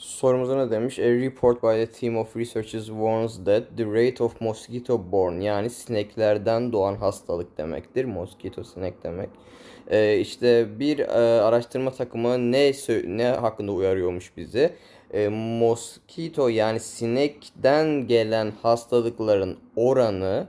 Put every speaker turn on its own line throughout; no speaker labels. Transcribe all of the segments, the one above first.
Sorumuza ne demiş? A report by the team of researchers warns that the rate of mosquito borne yani sineklerden doğan hastalık demektir. Mosquito sinek demek. Ee, işte bir e, araştırma takımı ne ne hakkında uyarıyormuş bizi? Ee, mosquito yani sinekten gelen hastalıkların oranı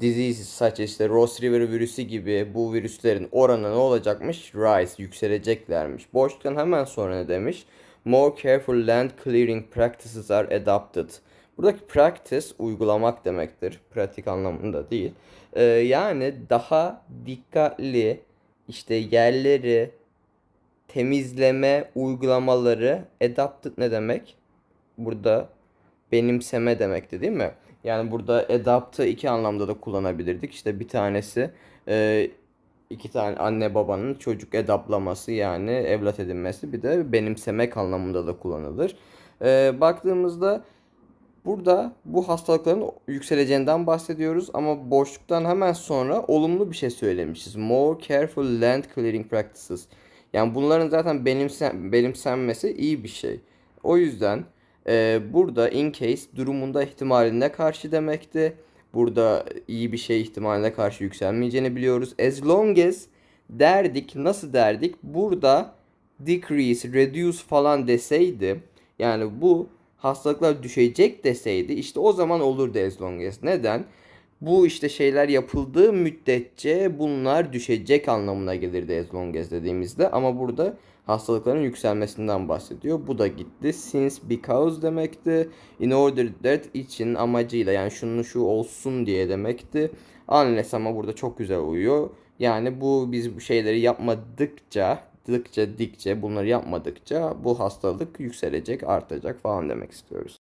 diseases such işte Ross River virüsü gibi bu virüslerin oranı ne olacakmış? Rise, yükseleceklermiş. Boşluktan hemen sonra ne demiş? More careful land clearing practices are adopted. Buradaki practice uygulamak demektir. Pratik anlamında değil. Ee, yani daha dikkatli işte yerleri temizleme uygulamaları adopted ne demek? Burada benimseme demekti değil mi? Yani burada adapt'ı iki anlamda da kullanabilirdik. İşte bir tanesi e, iki tane anne babanın çocuk edaplaması yani evlat edinmesi bir de benimsemek anlamında da kullanılır. E, baktığımızda burada bu hastalıkların yükseleceğinden bahsediyoruz ama boşluktan hemen sonra olumlu bir şey söylemişiz. More careful land clearing practices. Yani bunların zaten benimsen, benimsenmesi iyi bir şey. O yüzden e, burada in case durumunda ihtimaline karşı demekti. Burada iyi bir şey ihtimaline karşı yükselmeyeceğini biliyoruz. As long as derdik nasıl derdik? Burada decrease, reduce falan deseydi yani bu hastalıklar düşecek deseydi işte o zaman olurdu as long as. Neden? Bu işte şeyler yapıldığı müddetçe bunlar düşecek anlamına gelirdi as long as dediğimizde. Ama burada hastalıkların yükselmesinden bahsediyor. Bu da gitti. Since because demekti. In order that için amacıyla yani şunun şu olsun diye demekti. Unless ama burada çok güzel uyuyor. Yani bu biz bu şeyleri yapmadıkça dıkça dikçe bunları yapmadıkça bu hastalık yükselecek artacak falan demek istiyoruz.